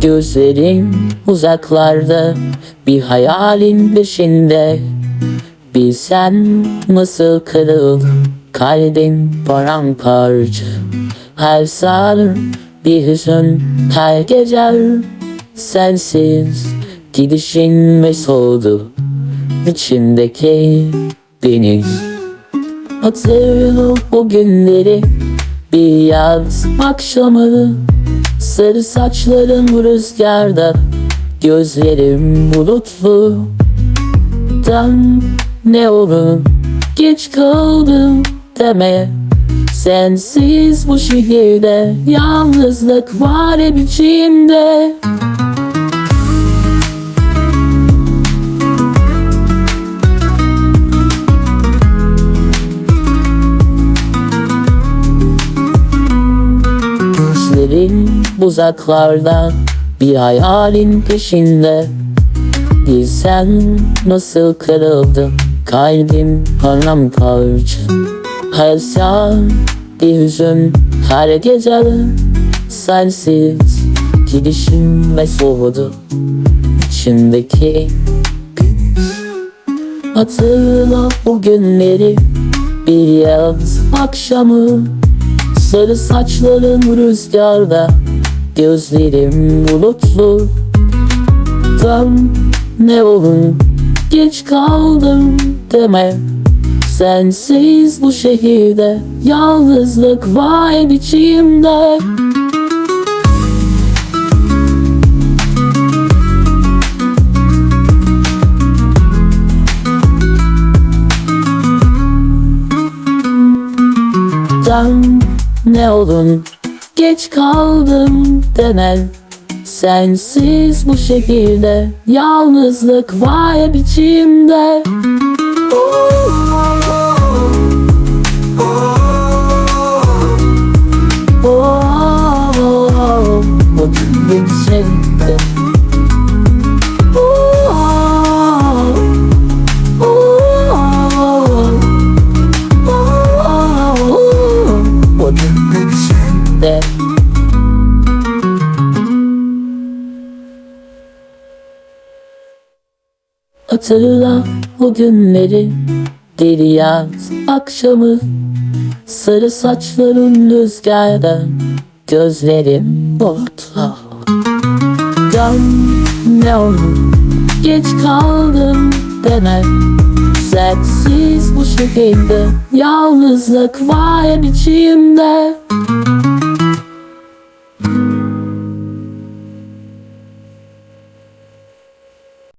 Gözlerim uzaklarda bir hayalin peşinde. Bilsen nasıl kırıldım kalbim paramparça. Her sarı bir hüzün her gece Sensiz. Gidişin ve soğudu içimdeki beni Hatırla o günleri bir yaz akşamı Sarı saçların rüzgarda Gözlerim bulutlu. Tam ne olur Geç kaldım deme. Sensiz bu şehirde Yalnızlık var hep içimde uzaklarda bir hayalin peşinde. Bilsen nasıl kırıldım kalbim paramparça. Her saat bir hüzün her gece Sensiz. Gidişim ve soğudu içimdeki Hatırla o günleri bir yaz akşamı. Sarı saçların rüzgarda Gözlerim bulutlu. Tam ne olur Geç kaldım deme. Sensiz bu şehirde Yalnızlık var içimde. Tam ne olun Geç kaldım denen Sensiz bu şehirde Yalnızlık var hep içimde Oh, oh, oh, bu yüksekte Oh, Hatırla o günleri Deli yaz akşamı. Sarı saçların rüzgarda Gözlerim bulutlu. Can ne olur Geç kaldım demem Sensiz bu şekilde Yalnızlık var içimde